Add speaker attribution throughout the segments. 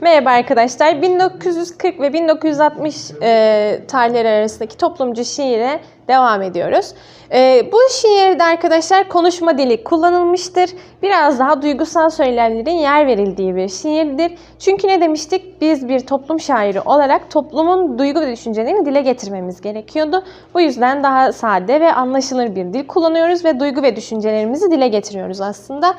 Speaker 1: Merhaba arkadaşlar. 1940 ve 1960 e, tarihleri arasındaki toplumcu şiire devam ediyoruz. E, bu şiirde arkadaşlar konuşma dili kullanılmıştır. Biraz daha duygusal söylemlerin yer verildiği bir şiirdir. Çünkü ne demiştik? Biz bir toplum şairi olarak toplumun duygu ve düşüncelerini dile getirmemiz gerekiyordu. Bu yüzden daha sade ve anlaşılır bir dil kullanıyoruz ve duygu ve düşüncelerimizi dile getiriyoruz aslında.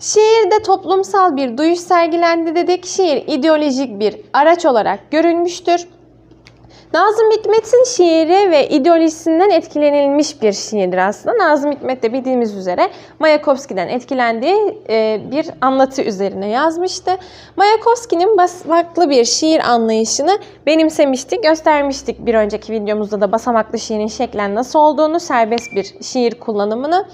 Speaker 1: Şiirde toplumsal bir duyuş sergilendi dedik. Şiir ideolojik bir araç olarak görülmüştür. Nazım Hikmet'in şiiri ve ideolojisinden etkilenilmiş bir şiirdir aslında. Nazım Hikmet de bildiğimiz üzere Mayakovski'den etkilendiği e, bir anlatı üzerine yazmıştı. Mayakovski'nin basamaklı bir şiir anlayışını benimsemiştik, göstermiştik bir önceki videomuzda da basamaklı şiirin şeklen nasıl olduğunu, serbest bir şiir kullanımını.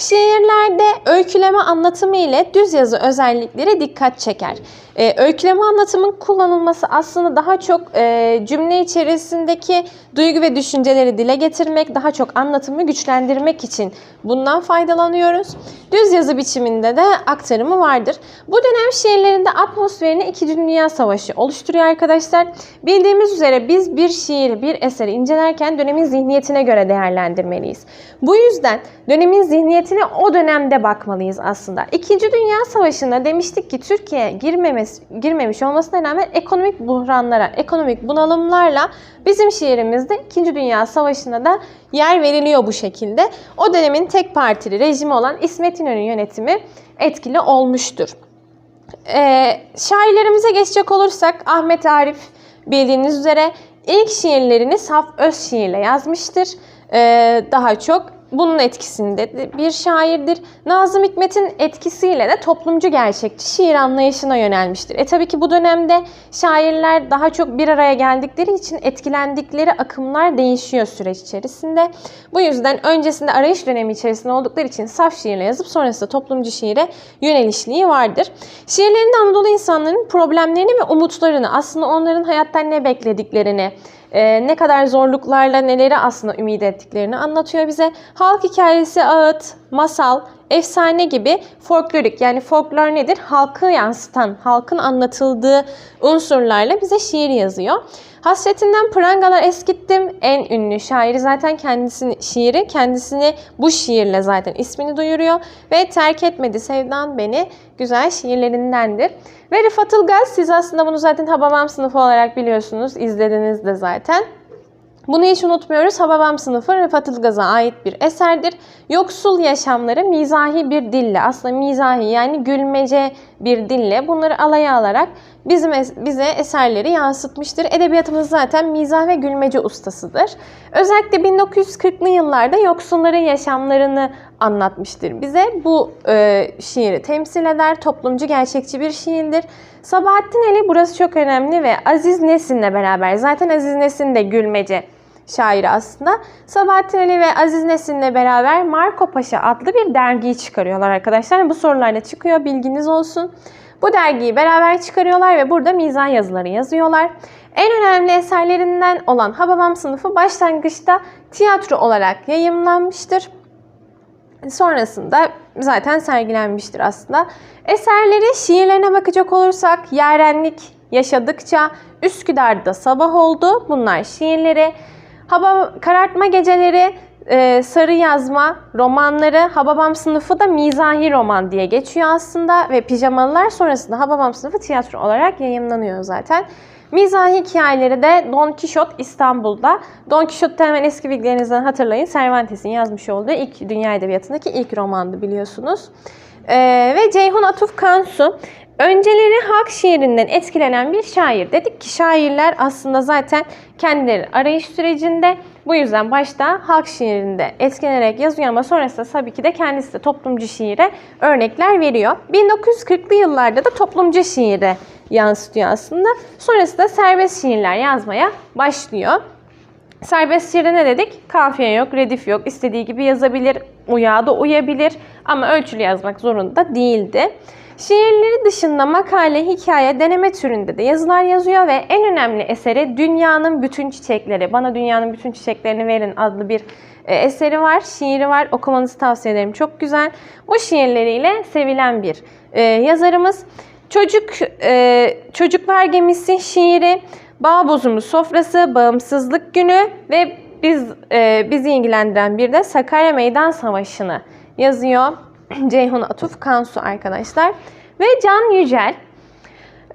Speaker 1: Şiirlerde öyküleme anlatımı ile düz yazı özellikleri dikkat çeker. Ee, öyküleme anlatımın kullanılması aslında daha çok e, cümle içerisindeki duygu ve düşünceleri dile getirmek, daha çok anlatımı güçlendirmek için bundan faydalanıyoruz. Düz yazı biçiminde de aktarımı vardır. Bu dönem şiirlerinde atmosferini İki Dünya Savaşı oluşturuyor arkadaşlar. Bildiğimiz üzere biz bir şiiri, bir eseri incelerken dönemin zihniyetine göre değerlendirmeliyiz. Bu yüzden dönemin zihniyetine o dönemde bakmalıyız aslında. İkinci Dünya Savaşı'nda demiştik ki Türkiye girmemesi, girmemiş olmasına rağmen ekonomik buhranlara, ekonomik bunalımlarla bizim şiirimizde İkinci Dünya Savaşı'na da yer veriliyor bu şekilde. O dönemin tek partili rejimi olan İsmet İnönü yönetimi etkili olmuştur. Ee, şairlerimize geçecek olursak Ahmet Arif bildiğiniz üzere ilk şiirlerini saf öz şiirle yazmıştır. Ee, daha çok bunun etkisinde bir şairdir. Nazım Hikmet'in etkisiyle de toplumcu gerçekçi şiir anlayışına yönelmiştir. E tabii ki bu dönemde şairler daha çok bir araya geldikleri için etkilendikleri akımlar değişiyor süreç içerisinde. Bu yüzden öncesinde arayış dönemi içerisinde oldukları için saf şiirle yazıp sonrasında toplumcu şiire yönelişliği vardır. Şiirlerinde Anadolu insanların problemlerini ve umutlarını, aslında onların hayattan ne beklediklerini, e, ne kadar zorluklarla neleri aslında ümit ettiklerini anlatıyor bize. Halk hikayesi, ağıt, masal, efsane gibi folklorik yani folklor nedir? Halkı yansıtan, halkın anlatıldığı unsurlarla bize şiir yazıyor. Hasretinden prangalar eskittim. En ünlü şairi zaten kendisini şiiri kendisini bu şiirle zaten ismini duyuruyor ve terk etmedi sevdan beni güzel şiirlerindendir. Ve Rıfat Ilgaz siz aslında bunu zaten Hababam sınıfı olarak biliyorsunuz. izlediniz de zaten. Bunu hiç unutmuyoruz. Hababam sınıfı Rıfat Ilgaz'a ait bir eserdir. Yoksul yaşamları mizahi bir dille, aslında mizahi yani gülmece bir dille bunları alaya alarak bizim bize eserleri yansıtmıştır. Edebiyatımız zaten mizah ve gülmece ustasıdır. Özellikle 1940'lı yıllarda yoksulların yaşamlarını anlatmıştır bize. Bu e, şiiri temsil eder. Toplumcu gerçekçi bir şiirdir. Sabahattin Ali burası çok önemli ve Aziz Nesin'le beraber zaten Aziz Nesin de gülmece şairi aslında. Sabahattin Ali ve Aziz Nesin'le beraber Marco Paşa adlı bir dergiyi çıkarıyorlar arkadaşlar. Bu sorularda çıkıyor bilginiz olsun. Bu dergiyi beraber çıkarıyorlar ve burada mizah yazıları yazıyorlar. En önemli eserlerinden olan Hababam sınıfı başlangıçta tiyatro olarak yayımlanmıştır. Sonrasında zaten sergilenmiştir aslında. Eserleri, şiirlerine bakacak olursak Yarenlik yaşadıkça Üsküdar'da sabah oldu. Bunlar şiirleri. Hava karartma geceleri, e, sarı yazma romanları Hababam sınıfı da mizahi roman diye geçiyor aslında ve pijamalılar sonrasında Hababam sınıfı tiyatro olarak yayınlanıyor zaten. Mizahi hikayeleri de Don Quixote İstanbul'da. Don Quixote hemen eski bilgilerinizden hatırlayın. Cervantes'in yazmış olduğu ilk dünya edebiyatındaki ilk romandı biliyorsunuz. Ee, ve Ceyhun Atuf Kansu Önceleri halk şiirinden etkilenen bir şair. Dedik ki şairler aslında zaten kendileri arayış sürecinde bu yüzden başta halk şiirinde etkilenerek yazıyor ama sonrasında tabii ki de kendisi de toplumcu şiire örnekler veriyor. 1940'lı yıllarda da toplumcu şiire yansıtıyor aslında. Sonrasında serbest şiirler yazmaya başlıyor. Serbest şiirde ne dedik? Kafiye yok, redif yok. İstediği gibi yazabilir, uyağa da uyabilir ama ölçülü yazmak zorunda değildi. Şiirleri dışında makale, hikaye, deneme türünde de yazılar yazıyor ve en önemli eseri Dünyanın Bütün Çiçekleri. Bana Dünyanın Bütün Çiçeklerini Verin adlı bir e, eseri var, şiiri var. Okumanızı tavsiye ederim. Çok güzel. Bu şiirleriyle sevilen bir e, yazarımız. Çocuk e, Çocuklar Gemisi şiiri, Bağ Bozumu Sofrası, Bağımsızlık Günü ve biz bizi ilgilendiren bir de Sakarya Meydan Savaşı'nı yazıyor. Ceyhun Atuf Kansu arkadaşlar. Ve Can Yücel.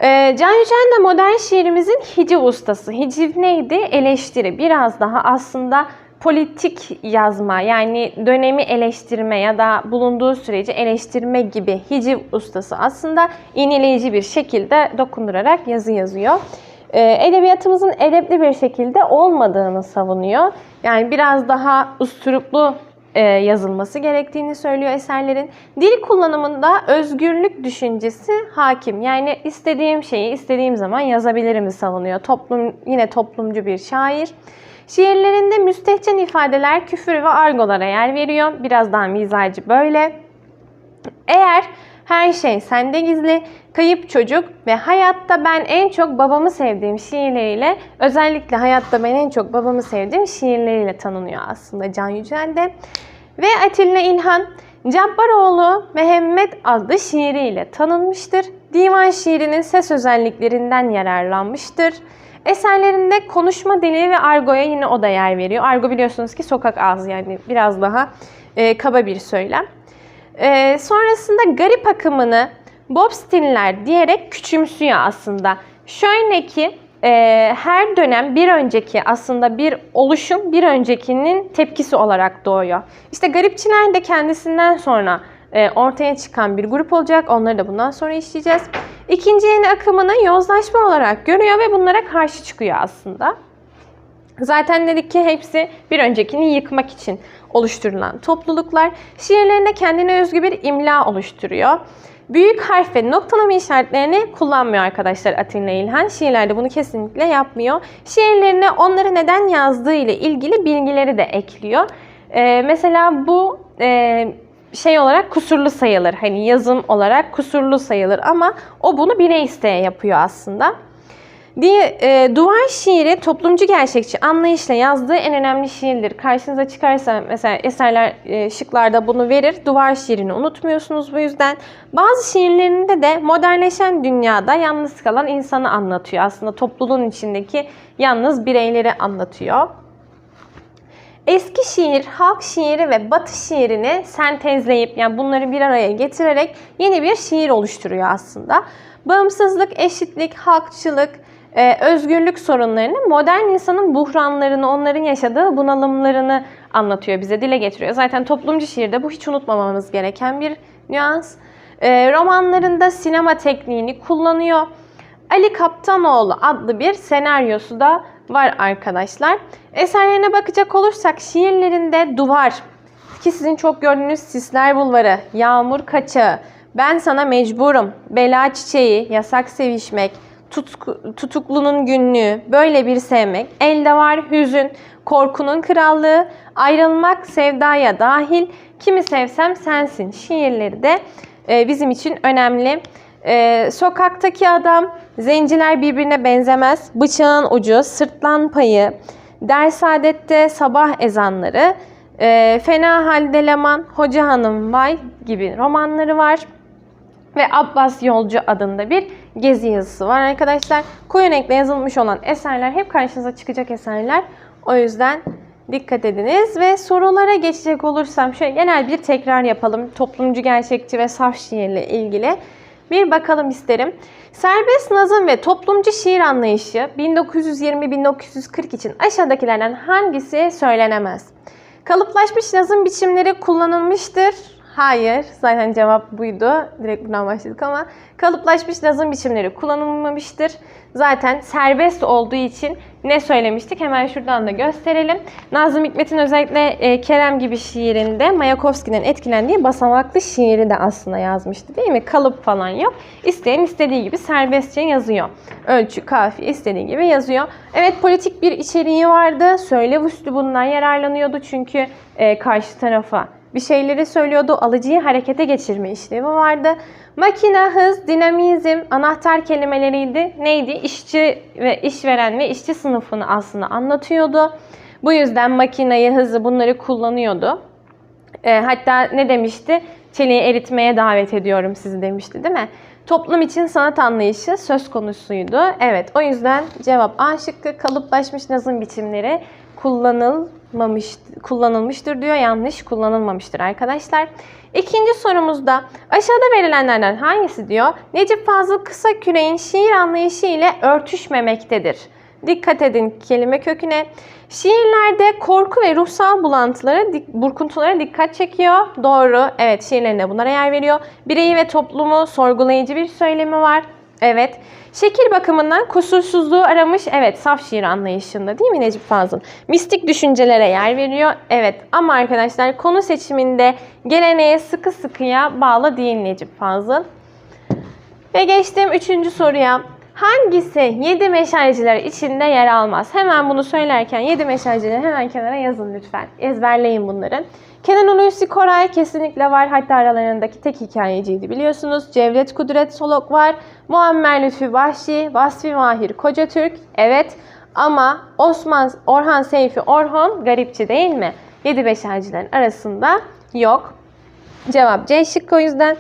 Speaker 1: Ee, Can Yücel de modern şiirimizin hiciv ustası. Hiciv neydi? Eleştiri. Biraz daha aslında politik yazma yani dönemi eleştirme ya da bulunduğu süreci eleştirme gibi hiciv ustası aslında iğneleyici bir şekilde dokundurarak yazı yazıyor. Ee, edebiyatımızın edepli bir şekilde olmadığını savunuyor. Yani biraz daha usturuplu yazılması gerektiğini söylüyor eserlerin. Dil kullanımında özgürlük düşüncesi hakim. Yani istediğim şeyi istediğim zaman yazabilirim savunuyor. Toplum yine toplumcu bir şair. Şiirlerinde müstehcen ifadeler, küfür ve argolara yer veriyor. Biraz daha mizacı böyle. Eğer her şey sende gizli, kayıp çocuk ve hayatta ben en çok babamı sevdiğim şiirleriyle özellikle hayatta ben en çok babamı sevdiğim şiirleriyle tanınıyor aslında Can Yücel'de. Ve Atilla İlhan Cabbaroğlu Mehmet adlı şiiriyle tanınmıştır. Divan şiirinin ses özelliklerinden yararlanmıştır. Eserlerinde konuşma dili ve argoya yine o da yer veriyor. Argo biliyorsunuz ki sokak ağzı yani biraz daha e, kaba bir söylem. E, sonrasında garip akımını Bob Stiller diyerek küçümsüyor aslında. Şöyle ki e, her dönem bir önceki aslında bir oluşum bir öncekinin tepkisi olarak doğuyor. İşte garipçiler de kendisinden sonra e, ortaya çıkan bir grup olacak. Onları da bundan sonra işleyeceğiz. İkinci yeni akımını yozlaşma olarak görüyor ve bunlara karşı çıkıyor aslında. Zaten dedik ki hepsi bir öncekini yıkmak için oluşturulan topluluklar. Şiirlerinde kendine özgü bir imla oluşturuyor. Büyük harf ve noktalama işaretlerini kullanmıyor arkadaşlar Atilla İlhan. Şiirlerde bunu kesinlikle yapmıyor. Şiirlerine onları neden yazdığı ile ilgili bilgileri de ekliyor. Ee, mesela bu e, şey olarak kusurlu sayılır. Hani yazım olarak kusurlu sayılır ama o bunu bire isteye yapıyor aslında. Diye, e, duvar şiiri toplumcu gerçekçi anlayışla yazdığı en önemli şiirdir. Karşınıza çıkarsa mesela eserler e, şıklarda bunu verir. Duvar şiirini unutmuyorsunuz bu yüzden. Bazı şiirlerinde de modernleşen dünyada yalnız kalan insanı anlatıyor. Aslında topluluğun içindeki yalnız bireyleri anlatıyor. Eski şiir, halk şiiri ve batı şiirini sentezleyip yani bunları bir araya getirerek yeni bir şiir oluşturuyor aslında. Bağımsızlık, eşitlik, halkçılık, e, özgürlük sorunlarını, modern insanın buhranlarını, onların yaşadığı bunalımlarını anlatıyor, bize dile getiriyor. Zaten toplumcu şiirde bu hiç unutmamamız gereken bir nüans. E, romanlarında sinema tekniğini kullanıyor. Ali Kaptanoğlu adlı bir senaryosu da var arkadaşlar. Eserlerine bakacak olursak şiirlerinde Duvar, ki sizin çok gördüğünüz Sisler Bulvarı, Yağmur Kaçağı, Ben Sana Mecburum, Bela Çiçeği, Yasak Sevişmek, Tutku, Tutuklunun Günlüğü, Böyle Bir Sevmek, Elde Var Hüzün, Korkunun Krallığı, Ayrılmak Sevdaya Dahil, Kimi Sevsem Sensin. Şiirleri de e, bizim için önemli. E, sokaktaki adam, zenciler birbirine benzemez, bıçağın ucu, sırtlan payı, ders adette sabah ezanları, e, fena halde Leman, Hoca Hanım Vay gibi romanları var. Ve Abbas Yolcu adında bir gezi yazısı var arkadaşlar. Koyu renkle yazılmış olan eserler hep karşınıza çıkacak eserler. O yüzden dikkat ediniz ve sorulara geçecek olursam şöyle genel bir tekrar yapalım. Toplumcu gerçekçi ve saf şiirle ilgili bir bakalım isterim. Serbest nazım ve toplumcu şiir anlayışı 1920-1940 için aşağıdakilerden hangisi söylenemez? Kalıplaşmış nazım biçimleri kullanılmıştır. Hayır, zaten cevap buydu. Direkt buradan başladık ama kalıplaşmış nazım biçimleri kullanılmamıştır. Zaten serbest olduğu için ne söylemiştik? Hemen şuradan da gösterelim. Nazım Hikmet'in özellikle e, Kerem gibi şiirinde Mayakovski'den etkilendiği basamaklı şiiri de aslında yazmıştı değil mi? Kalıp falan yok. İsteyen istediği gibi serbestçe yazıyor. Ölçü, kafi istediği gibi yazıyor. Evet politik bir içeriği vardı. Söylev üslubundan yararlanıyordu çünkü e, karşı tarafa bir şeyleri söylüyordu. Alıcıyı harekete geçirme işlevi vardı. Makine, hız, dinamizm anahtar kelimeleriydi. Neydi? İşçi ve işveren ve işçi sınıfını aslında anlatıyordu. Bu yüzden makineyi, hızı bunları kullanıyordu. E, hatta ne demişti? Çeliği eritmeye davet ediyorum sizi demişti değil mi? Toplum için sanat anlayışı söz konusuydu. Evet o yüzden cevap A şıkkı kalıplaşmış nazım biçimleri kullanılmamış, kullanılmıştır diyor. Yanlış kullanılmamıştır arkadaşlar. İkinci sorumuzda aşağıda verilenlerden hangisi diyor? Necip Fazıl Kısaküre'nin şiir anlayışı ile örtüşmemektedir. Dikkat edin kelime köküne. Şiirlerde korku ve ruhsal bulantılara, burkuntulara dikkat çekiyor. Doğru. Evet şiirlerinde bunlara yer veriyor. Bireyi ve toplumu sorgulayıcı bir söylemi var. Evet. Şekil bakımından kusursuzluğu aramış. Evet saf şiir anlayışında değil mi Necip Fazıl? Mistik düşüncelere yer veriyor. Evet ama arkadaşlar konu seçiminde geleneğe sıkı sıkıya bağlı değil Necip Fazıl. Ve geçtim üçüncü soruya. Hangisi yedi meşalciler içinde yer almaz? Hemen bunu söylerken yedi meşalcileri hemen kenara yazın lütfen. Ezberleyin bunları. Kenan Hulusi Koray kesinlikle var. Hatta aralarındaki tek hikayeciydi biliyorsunuz. Cevdet Kudret Solok var. Muammer Lütfü Vahşi, Vasfi Mahir Kocatürk. Evet ama Osman Orhan Seyfi Orhon garipçi değil mi? Yedi meşalcilerin arasında yok. Cevap C şıkkı o yüzden.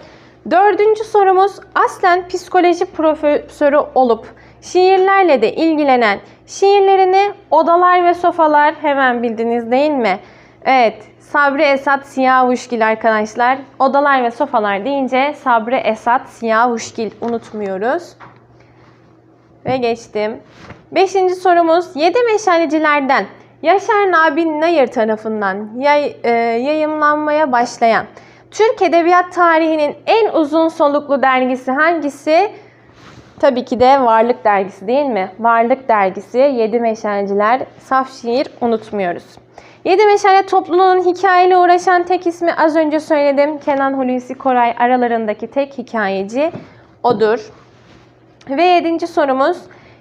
Speaker 1: Dördüncü sorumuz aslen psikoloji profesörü olup şiirlerle de ilgilenen şiirlerini odalar ve sofalar hemen bildiniz değil mi? Evet Sabri Esat Siyavuşgil arkadaşlar. Odalar ve sofalar deyince Sabri Esat Siyavuşgil unutmuyoruz. Ve geçtim. Beşinci sorumuz yedi meşalecilerden Yaşar Nabi Nayır tarafından yay- e, yayımlanmaya başlayan Türk Edebiyat tarihinin en uzun soluklu dergisi hangisi? Tabii ki de Varlık Dergisi değil mi? Varlık Dergisi, Yedi Meşalciler, Saf Şiir unutmuyoruz. Yedi Meşale topluluğunun hikayeyle uğraşan tek ismi az önce söyledim. Kenan Hulusi Koray aralarındaki tek hikayeci odur. Ve yedinci sorumuz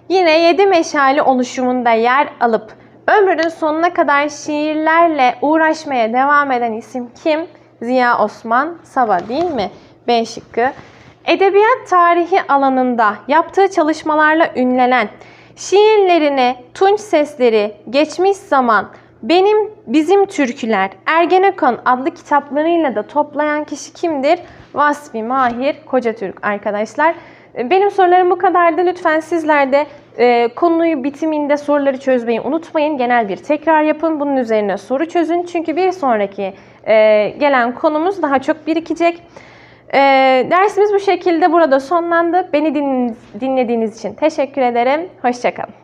Speaker 1: yine yedi meşale oluşumunda yer alıp ömrünün sonuna kadar şiirlerle uğraşmaya devam eden isim kim? Ziya Osman Sava değil mi? B şıkkı. Edebiyat tarihi alanında yaptığı çalışmalarla ünlenen, şiirlerini, tunç sesleri, geçmiş zaman, benim bizim türküler, Ergenekon adlı kitaplarıyla da toplayan kişi kimdir? Vasfi Mahir Kocatürk arkadaşlar. Benim sorularım bu kadardı. Lütfen sizler de e, konuyu bitiminde soruları çözmeyi unutmayın. Genel bir tekrar yapın. Bunun üzerine soru çözün. Çünkü bir sonraki e, gelen konumuz daha çok birikecek. E, dersimiz bu şekilde burada sonlandı. Beni din- dinlediğiniz için teşekkür ederim. Hoşçakalın.